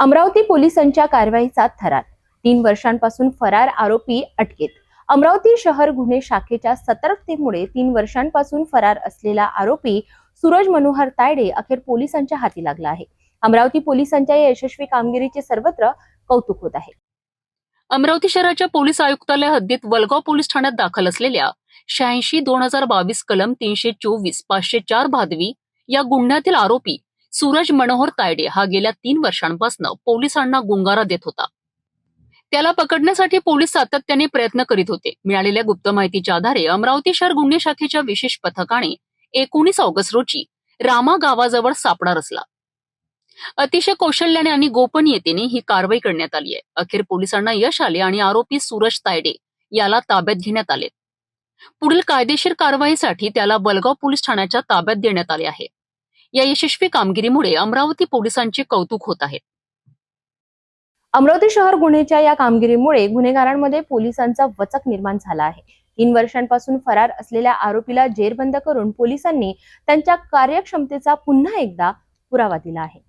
अमरावती पोलिसांच्या कारवाईचा थरार. तीन वर्षांपासून फरार आरोपी अटकेत. अमरावती शहर गुन्हे शाखेच्या सतर्कतेमुळे तीन वर्षांपासून फरार असलेला आरोपी सूरज मनोहर तायडे अखेर पोलिसांच्या हाती लागला आहे. अमरावती पोलिसांच्या या यशस्वी कामगिरीचे सर्वत्र कौतुक होत आहे. अमरावती शहराच्या पोलीस आयुक्तालय हद्दीत वलगाव पोलीस ठाण्यात दाखल असलेल्या शहाऐंशी दोन हजार बावीस कलम तीनशे चोवीस पाचशे चार भादवी या गुन्ह्यातील आरोपी सूरज मनोहर तायडे हा गेल्या तीन वर्षांपासून पोलिसांना गुंगारा देत होता. त्याला पकडण्यासाठी पोलीस सातत्याने प्रयत्न करीत होते. मिळालेल्या गुप्त माहितीच्या आधारे अमरावती शहर गुन्हे शाखेच्या विशेष पथकाने एकोणीस ऑगस्ट रोजी रामा गावाजवळ सापडा रचला. अतिशय कौशल्याने आणि गोपनीयतेने ही कारवाई करण्यात आली आहे. अखेर पोलिसांना यश आले आणि आरोपी सूरज तायडे याला ताब्यात घेण्यात आले. पुढील कायदेशीर कारवाईसाठी त्याला बलगाव पोलीस ठाण्याच्या ताब्यात देण्यात आले आहे. या यशस्वी कामगिरीमुळे अमरावती पोलिसांचे कौतुक होत आहे. अमरावती शहर गुन्हेच्या या कामगिरीमुळे गुन्हेगारांमध्ये पोलिसांचा वचक निर्माण झाला आहे. तीन वर्षांपासून फरार असलेल्या आरोपीला जेरबंद करून पोलिसांनी त्यांच्या कार्यक्षमतेचा पुन्हा एकदा पुरावा दिला आहे.